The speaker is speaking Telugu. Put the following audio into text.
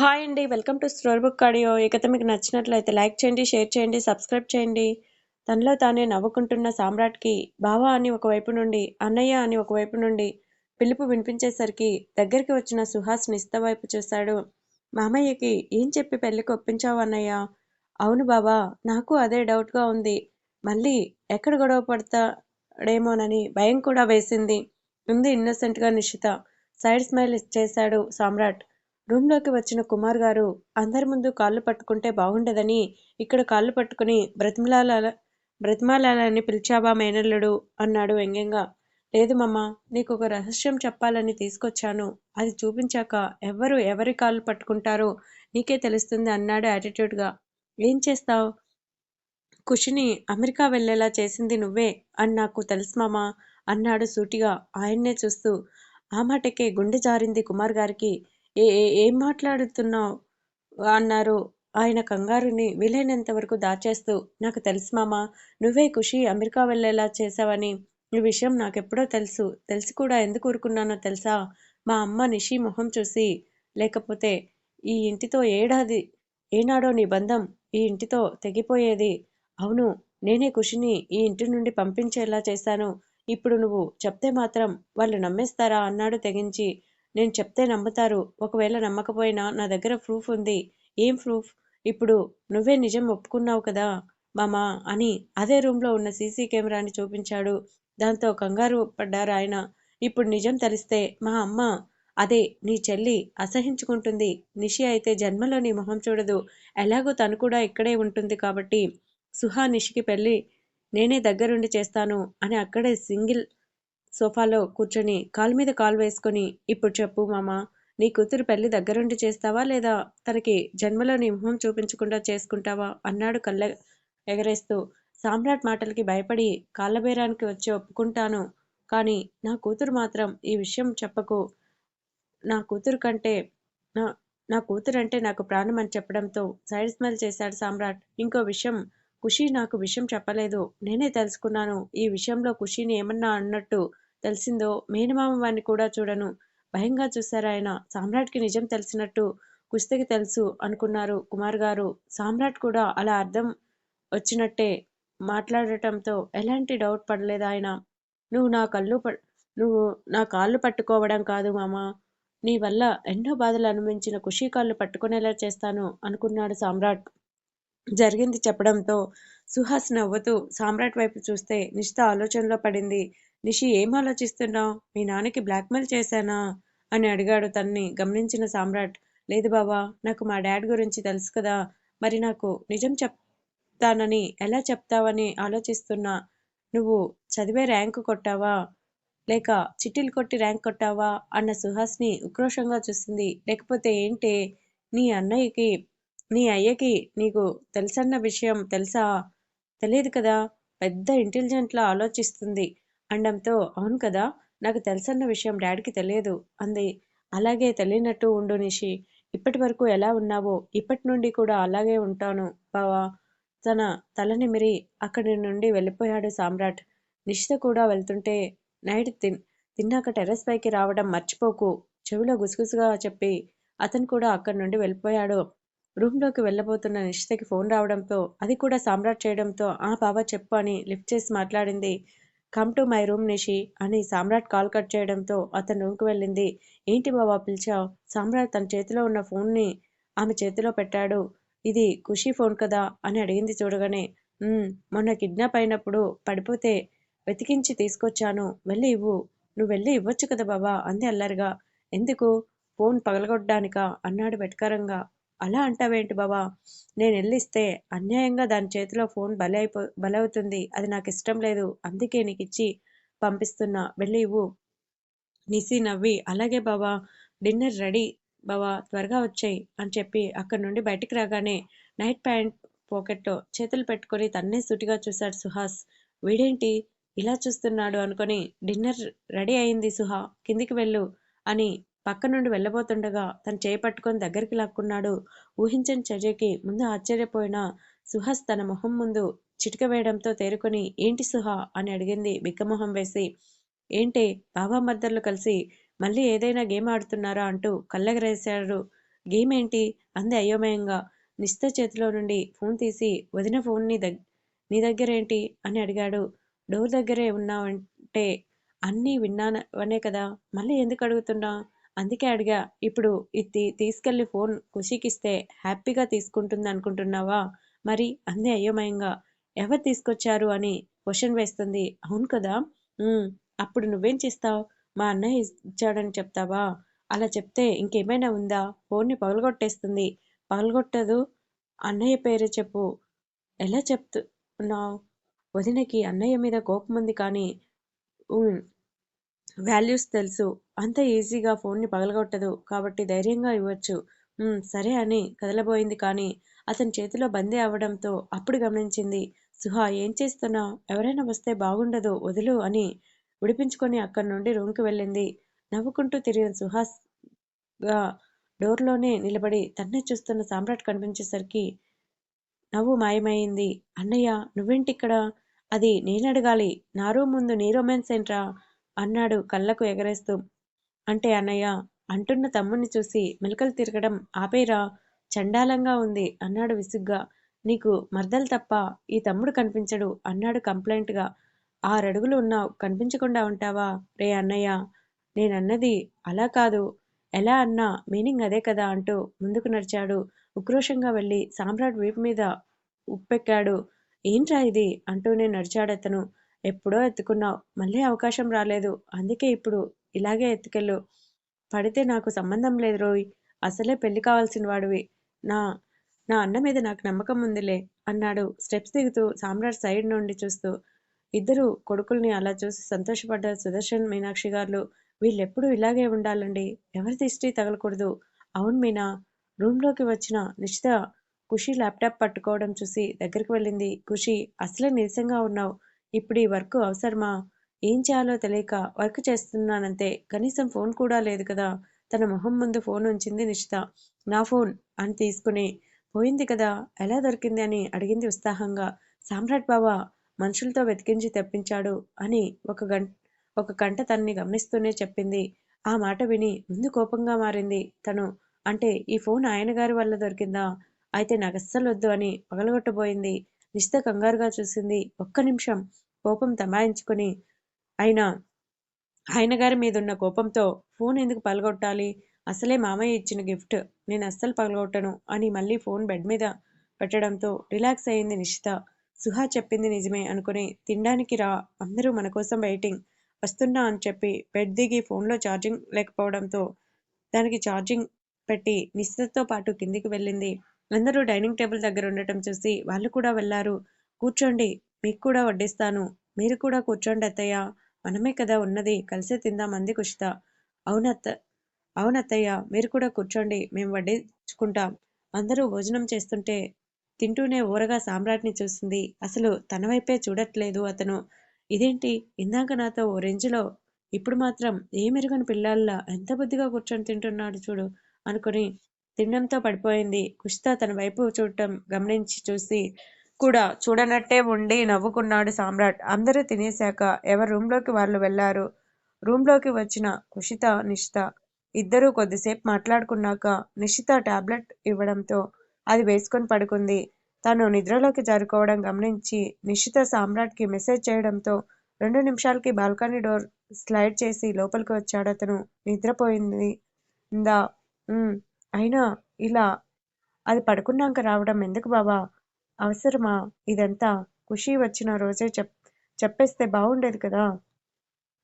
హాయ్ అండి welcome to story book audio. ఈ కథ మీకు నచ్చినట్లయితే లైక్ చేయండి షేర్ చేయండి సబ్స్క్రైబ్ చేయండి. తనలో తానే నవ్వుకుంటున్న సామ్రాట్కి బావా అని ఒకవైపు నుండి అన్నయ్య అని ఒకవైపు నుండి పిలుపు వినిపించేసరికి దగ్గరికి వచ్చిన సుహాస్ నిస్తవైపు చూశాడు మామయ్యకి ఏం చెప్పి పెళ్ళికి ఒప్పించావు అన్నయ్య? అవును బావా నాకు అదే డౌట్గా ఉంది. మళ్ళీ ఎక్కడ గొడవ పడతాడేమోనని భయం కూడా వేసింది. ఉంది ఇన్నోసెంట్గా నిషిత. సైడ్ స్మైల్ చేశాడు సామ్రాట్. రూమ్లోకి వచ్చిన కుమార్ గారు అందరి ముందు కాళ్ళు పట్టుకుంటే బాగుండదని ఇక్కడ కాళ్ళు పట్టుకుని బ్రతిమలాల బ్రతిమాలాలని పిలిచావా మేనల్లుడు అన్నాడు వ్యంగ్యంగా. లేదు మమ్మ నీకు ఒక రహస్యం చెప్పాలని తీసుకొచ్చాను. అది చూపించాక ఎవరు ఎవరి కాళ్ళు పట్టుకుంటారో నీకే తెలుస్తుంది అన్నాడు యాటిట్యూడ్గా ఏం చేస్తావు? కుషిని అమెరికా వెళ్ళేలా చేసింది నువ్వే అని నాకు తెలుసు మామా అన్నాడు సూటిగా. ఆయన్నే చూస్తూ ఆ మాటకే గుండె జారింది కుమార్ గారికి. ఏ ఏం మాట్లాడుతున్నావు? అన్నారు. ఆయన కంగారుని వీలైనంత వరకు దాచేస్తూ నాకు తెలుసు మామా నువ్వే ఖుషి అమెరికా వెళ్ళేలా చేసావని. ఈ విషయం నాకెప్పుడో తెలుసు. తెలిసి కూడా ఎందుకు ఊరుకున్నానో తెలుసా? మా అమ్మ నిషి మొహం చూసి లేకపోతే ఈ ఇంటితో ఏడాది ఏనాడో నీ బంధం ఈ ఇంటితో తెగిపోయేది. అవును నేనే ఖుషిని ఈ ఇంటి నుండి పంపించేలా చేశాను. ఇప్పుడు నువ్వు చెప్తే మాత్రం వాళ్ళు నమ్మేస్తారా? అన్నాడు తెగించి నేను చెప్తే నమ్ముతారు. ఒకవేళ నమ్మకపోయినా నా దగ్గర ప్రూఫ్ ఉంది. ఏం ప్రూఫ్? ఇప్పుడు నువ్వే నిజం ఒప్పుకున్నావు కదా మామా అని అదే రూమ్లో ఉన్న సీసీ కెమెరాని చూపించాడు. దాంతో కంగారు పడ్డారు ఆయన. ఇప్పుడు నిజం తెలిస్తే మా అమ్మ అదే నీ చెల్లి అసహించుకుంటుంది. నిషి అయితే జన్మలో నీ మొహం చూడదు. ఎలాగో తను కూడా ఇక్కడే ఉంటుంది కాబట్టి సుహా నిషికి పెళ్ళి నేనే దగ్గరుండి చేస్తాను అని అక్కడే సింగిల్ సోఫాలో కూర్చొని కాలు మీద కాలు వేసుకొని ఇప్పుడు చెప్పు మామ నీ కూతురు పెళ్ళి దగ్గరుండి చేస్తావా లేదా? తనకి జన్మలోని మొహం చూపించకుండా చేసుకుంటావా? అన్నాడు కళ్ళ ఎగరేస్తూ. సామ్రాట్ మాటలకి భయపడి కాళ్ళబేరానికి వచ్చి ఒప్పుకుంటాను కానీ నా కూతురు మాత్రం ఈ విషయం చెప్పకు. నా కూతురు కంటే నా నా కూతురు అంటే నాకు ప్రాణం అని చెప్పడంతో సైడ్ స్మైల్ చేశాడు సామ్రాట్. ఇంకో విషయం ఖుషి నాకు విషయం చెప్పలేదు. నేనే తెలుసుకున్నాను. ఈ విషయంలో ఖుషిని ఏమన్నా అన్నట్టు తెలిసిందో? మేనమామ వాడిని కూడా చూడను. భయంగా చూశారాయన సామ్రాట్కి నిజం తెలిసినట్టు కుస్తకి తెలుసు అనుకున్నారు కుమార్ గారు. సామ్రాట్ కూడా అలా అర్థం వచ్చినట్టే మాట్లాడటంతో ఎలాంటి డౌట్ పడలేదు ఆయన. నువ్వు నా కళ్ళు నువ్వు నా కాళ్ళు పట్టుకోవడం కాదు మామ. నీ వల్ల ఎన్నో బాధలు అనుభవించిన ఖుషీ కాళ్ళు పట్టుకునేలా చేస్తాను అనుకున్నాడు సామ్రాట్. జరిగింది చెప్పడంతో సుహాస్ నవ్వుతూ సామ్రాట్ వైపు చూస్తే నిష్ఠ ఆలోచనలో పడింది. నిషి ఏం ఆలోచిస్తున్నావు? మీ నాన్నకి బ్లాక్మెయిల్ చేశానా? అని అడిగాడు తన్ని. గమనించిన సామ్రాట్ లేదు బాబా నాకు మా డాడ్ గురించి తెలుసు కదా మరి నాకు నిజం చెప్తానని ఎలా చెప్తావని ఆలోచిస్తున్నా. నువ్వు చదివే ర్యాంకు కొట్టావా? లేక చిట్టీలు కొట్టి ర్యాంక్ కొట్టావా? అన్న సుహాస్ని ఉక్రోషంగా చూసింది. లేకపోతే ఏంటి? నీ అన్నయ్యకి నీ అయ్యకి నీకు తెలుసన్న విషయం తెలుసా? తెలియదు కదా? పెద్ద ఇంటెలిజెంట్లా ఆలోచిస్తుంది. అనడంతో అవును కదా నాకు తెలుసన్న విషయం డాడీకి తెలియదు అంది. అలాగే తెలియనట్టు ఉండు నిషి ఇప్పటి వరకు ఎలా ఉన్నావో ఇప్పటి నుండి కూడా అలాగే ఉంటాను బావా తన తల నిమిరి అక్కడి నుండి వెళ్ళిపోయాడు సామ్రాట్. నిషిత కూడా వెళ్తుంటే నైట్ తిన్ తిన్నాక టెర్రస్ పైకి రావడం మర్చిపోకు చెవిలో గుసగుసగా చెప్పి అతను కూడా అక్కడి నుండి వెళ్ళిపోయాడు. రూమ్లోకి వెళ్ళబోతున్న నిషితకి ఫోన్ రావడంతో అది కూడా సామ్రాట్ చేయడంతో ఆ బాబా చెప్పు అని లిఫ్ట్ చేసి మాట్లాడింది. Come to my room Nishi అని సామ్రాట్ కాల్ కట్ చేయడంతో అతను రూమ్కి వెళ్ళింది. ఏంటి బాబా పిలిచావు? సామ్రాట్ తన చేతిలో ఉన్న ఫోన్ని ఆమె చేతిలో పెట్టాడు. ఇది ఖుషి ఫోన్ కదా? అని అడిగింది చూడగానే. మొన్న కిడ్నాప్ అయినప్పుడు పడిపోతే వెతికించి తీసుకొచ్చాను. వెళ్ళి ఇవ్వు. నువ్వు వెళ్ళి ఇవ్వచ్చు కదా బాబా అంది అల్లరిగా. ఎందుకు? ఫోన్ పగలగొట్టడానికా? అన్నాడు వెటకారంగా. అలా అంటావేంటి బాబా? నేను వెళ్ళిస్తే అన్యాయంగా దాని చేతిలో ఫోన్ బలి అయిపో బలవుతుంది. అది నాకు ఇష్టం లేదు. అందుకే నీకు ఇచ్చి పంపిస్తున్నా. వెళ్ళి ఇవ్వు. నిసి నవ్వి అలాగే బాబా డిన్నర్ రెడీ. బావా త్వరగా వచ్చాయి అని చెప్పి అక్కడి నుండి బయటికి రాగానే నైట్ ప్యాంట్ పాకెట్లో చేతులు పెట్టుకొని తన్నే సుటిగా చూశాడు సుహాస్. వీడేంటి? ఇలా చూస్తున్నాడు అనుకొని డిన్నర్ రెడీ అయింది సుహా. కిందికి వెళ్ళు అని పక్క నుండి వెళ్ళబోతుండగా తను చేపట్టుకొని దగ్గరికి లాక్కున్నాడు. ఊహించని చర్యకి ముందు ఆశ్చర్యపోయిన సుహాస్ తన మొహం ముందు చిటిక వేయడంతో తేరుకొని ఏంటి సుహా? అని అడిగింది బిక్కమొహం వేసి. ఏంటి బాబా మద్దర్లు కలిసి మళ్ళీ ఏదైనా గేమ్ ఆడుతున్నారా? అంటూ కళ్ళెగరేశాడు. గేమ్ ఏంటి? అంది అయోమయంగా. నిస్త చేతిలో నుండి ఫోన్ తీసి వదిన ఫోన్ని దగ్ నీ దగ్గరేంటి? అని అడిగాడు. డోర్ దగ్గరే ఉన్నావంటే అన్నీ విన్నానవనే కదా మళ్ళీ ఎందుకు అడుగుతున్నా? అందుకే అడిగా ఇప్పుడు ఇది తీసుకెళ్ళి ఫోన్ ఖుషీకిస్తే హ్యాపీగా తీసుకుంటుంది అనుకుంటున్నావా? మరి అంది అయోమయంగా. ఎవరు తీసుకొచ్చారు? అని క్వశ్చన్ వేస్తుంది. అవును కదా. అప్పుడు నువ్వేం చేస్తావు? మా అన్నయ్య ఇచ్చాడని చెప్తావా? అలా చెప్తే ఇంకేమైనా ఉందా? ఫోన్ని పగలగొట్టేస్తుంది. పగలగొట్టదు. అన్నయ్య పేరే చెప్పు. ఎలా చెప్తున్నావు వదినకి అన్నయ్య మీద కోపం ఉంది కానీ వాల్యూస్ తెలుసు. అంత ఈజీగా ఫోన్ని పగలగొట్టదు. కాబట్టి ధైర్యంగా ఇవ్వచ్చు. సరే అని కదలబోయింది కానీ అతని చేతిలో బందీ అవ్వడంతో అప్పుడు గమనించింది సుహా ఏం చేస్తున్నావు ఎవరైనా వస్తే బాగుండదు వదులు అని విడిపించుకొని అక్కడి నుండి రూమ్కి వెళ్ళింది. నవ్వుకుంటూ తిరిగిన సుహాస్గా డోర్లోనే నిలబడి తన్నే చూస్తున్న సామ్రాట్ కనిపించేసరికి నవ్వు మాయమైంది. అన్నయ్య నువ్వేంటిక్కడ? అది నేనడగాలి. నా రూమ్ ముందు నీ రొమాన్స్ ఏంట్రా? అన్నాడు కళ్ళకు ఎగరేస్తూ. అంటే అన్నయ్య అంటున్న తమ్ముని చూసి మెలకలు తిరగడం ఆపేరా? చండాలంగా ఉంది అన్నాడు విసుగ్గా. నీకు మర్దలు తప్ప ఈ తమ్ముడు కనిపించడు అన్నాడు కంప్లైంట్గా. ఆరడుగులు ఉన్నావు కనిపించకుండా ఉంటావా? రే అన్నయ్య నేనన్నది అలా కాదు. ఎలా అన్నా మీనింగ్ అదే కదా అంటూ ముందుకు నడిచాడు. ఉక్రోషంగా వెళ్ళి సామ్రాట్ వీపు మీద ఉప్పెక్కాడు. ఏంట్రా ఇది? అంటూనే నడిచాడతను. ఎప్పుడో ఎత్తుకున్నావు. మళ్ళీ అవకాశం రాలేదు. అందుకే ఇప్పుడు ఇలాగే ఎత్తుకెళ్ళు. పడితే నాకు సంబంధం లేదు రోయ్. అసలే పెళ్ళి కావాల్సిన వాడివి. నా నా అన్న మీద నాకు నమ్మకం ఉందిలే అన్నాడు. స్టెప్స్ దిగుతూ సామ్రాట్ సైడ్ నుండి చూస్తూ. ఇద్దరు కొడుకుల్ని అలా చూసి సంతోషపడ్డారు సుదర్శన్ మీనాక్షి గారు వీళ్ళెప్పుడూ ఇలాగే ఉండాలండి. ఎవరి దిష్టి తగలకూడదు. అవును మీనా రూమ్లోకి వచ్చిన నిశ్చిత ఖుషి ల్యాప్టాప్ పట్టుకోవడం చూసి దగ్గరికి వెళ్ళింది. ఖుషి అసలే నీరసంగా ఉన్నావు. ఇప్పుడు ఈ వర్క్ అవసరమా? ఏం చేయాలో తెలియక వర్క్ చేస్తున్నానంతే కనీసం ఫోన్ కూడా లేదు కదా. తన మొహం ముందు ఫోన్ ఉంచింది నిషిత. నా ఫోన్ అని తీసుకుని పోయింది కదా ఎలా దొరికింది అని అడిగింది ఉత్సాహంగా. సామ్రాట్ బావా మనుషులతో వెతికించి తెప్పించాడు అని ఒక గంట ఒక గంట తన్ని గమనిస్తూనే చెప్పింది. ఆ మాట విని ముందు కోపంగా మారింది. తను అంటే ఈ ఫోన్ ఆయన గారి వల్ల దొరికిందా? అయితే నాకు అస్సలు వద్దు అని పగలగొట్టబోయింది. నిశ్చిత కంగారుగా చూసింది. ఒక్క నిమిషం కోపం తమాయించుకుని అయినా ఆయన గారి మీదున్న కోపంతో ఫోన్ ఎందుకు పలగొట్టాలి అసలే మామయ్య ఇచ్చిన గిఫ్ట్. నేను అస్సలు పగలగొట్టను అని మళ్ళీ ఫోన్ బెడ్ మీద పెట్టడంతో రిలాక్స్ అయింది నిషిత సుహా చెప్పింది నిజమే అనుకుని తినడానికి రా అందరూ మన కోసం వెయిటింగ్ వస్తున్నా అని చెప్పి బెడ్ దిగి ఫోన్లో ఛార్జింగ్ లేకపోవడంతో దానికి ఛార్జింగ్ పెట్టి నిశ్చితతో పాటు కిందికి వెళ్ళింది. అందరూ డైనింగ్ టేబుల్ దగ్గర ఉండటం చూసి వాళ్ళు కూడా వెళ్ళారు కూర్చోండి మీకు కూడా వడ్డిస్తాను. మీరు కూడా కూర్చోండి అత్తయ్య. మనమే కదా ఉన్నది కలిసే తిందాం అంది కుషిత. అవునత్త అవునత్తయ్య మీరు కూడా కూర్చోండి మేము వడ్డించుకుంటాం. అందరూ భోజనం చేస్తుంటే తింటూనే ఊరగా సామ్రాట్ని చూసింది. అసలు తన వైపే చూడట్లేదు అతను. ఇదేంటి? ఇందాక నాతో ఓ రేంజ్లో ఇప్పుడు మాత్రం ఏ మెరుగని పిల్లల్లా ఎంత బుద్ధిగా కూర్చొని తింటున్నాడు చూడు అనుకుని తిండంతో పడిపోయింది. కుషిత తన వైపు చూడటం గమనించి చూసి కూడా చూడనట్టే ఉండి నవ్వుకున్నాడు సామ్రాట్. అందరూ తినేశాక ఎవరు రూమ్లోకి వాళ్ళు వెళ్ళారు? రూమ్లోకి వచ్చిన కుషిత నిషిత ఇద్దరూ కొద్దిసేపు మాట్లాడుకున్నాక నిషిత టాబ్లెట్ ఇవ్వడంతో అది వేసుకొని పడుకుంది. తను నిద్రలోకి జారుకోవడం గమనించి నిషిత సామ్రాట్కి మెసేజ్ చేయడంతో రెండు నిమిషాలకి బాల్కనీ డోర్ స్లైడ్ చేసి లోపలికి వచ్చాడు అతను. నిద్రపోయింది. ఇందా అయినా ఇలా అది పడుకున్నాక రావడం ఎందుకు బావా అవసరమా? ఇదంతా ఖుషి వచ్చిన రోజే చెప్ చెప్పేస్తే బాగుండేది కదా?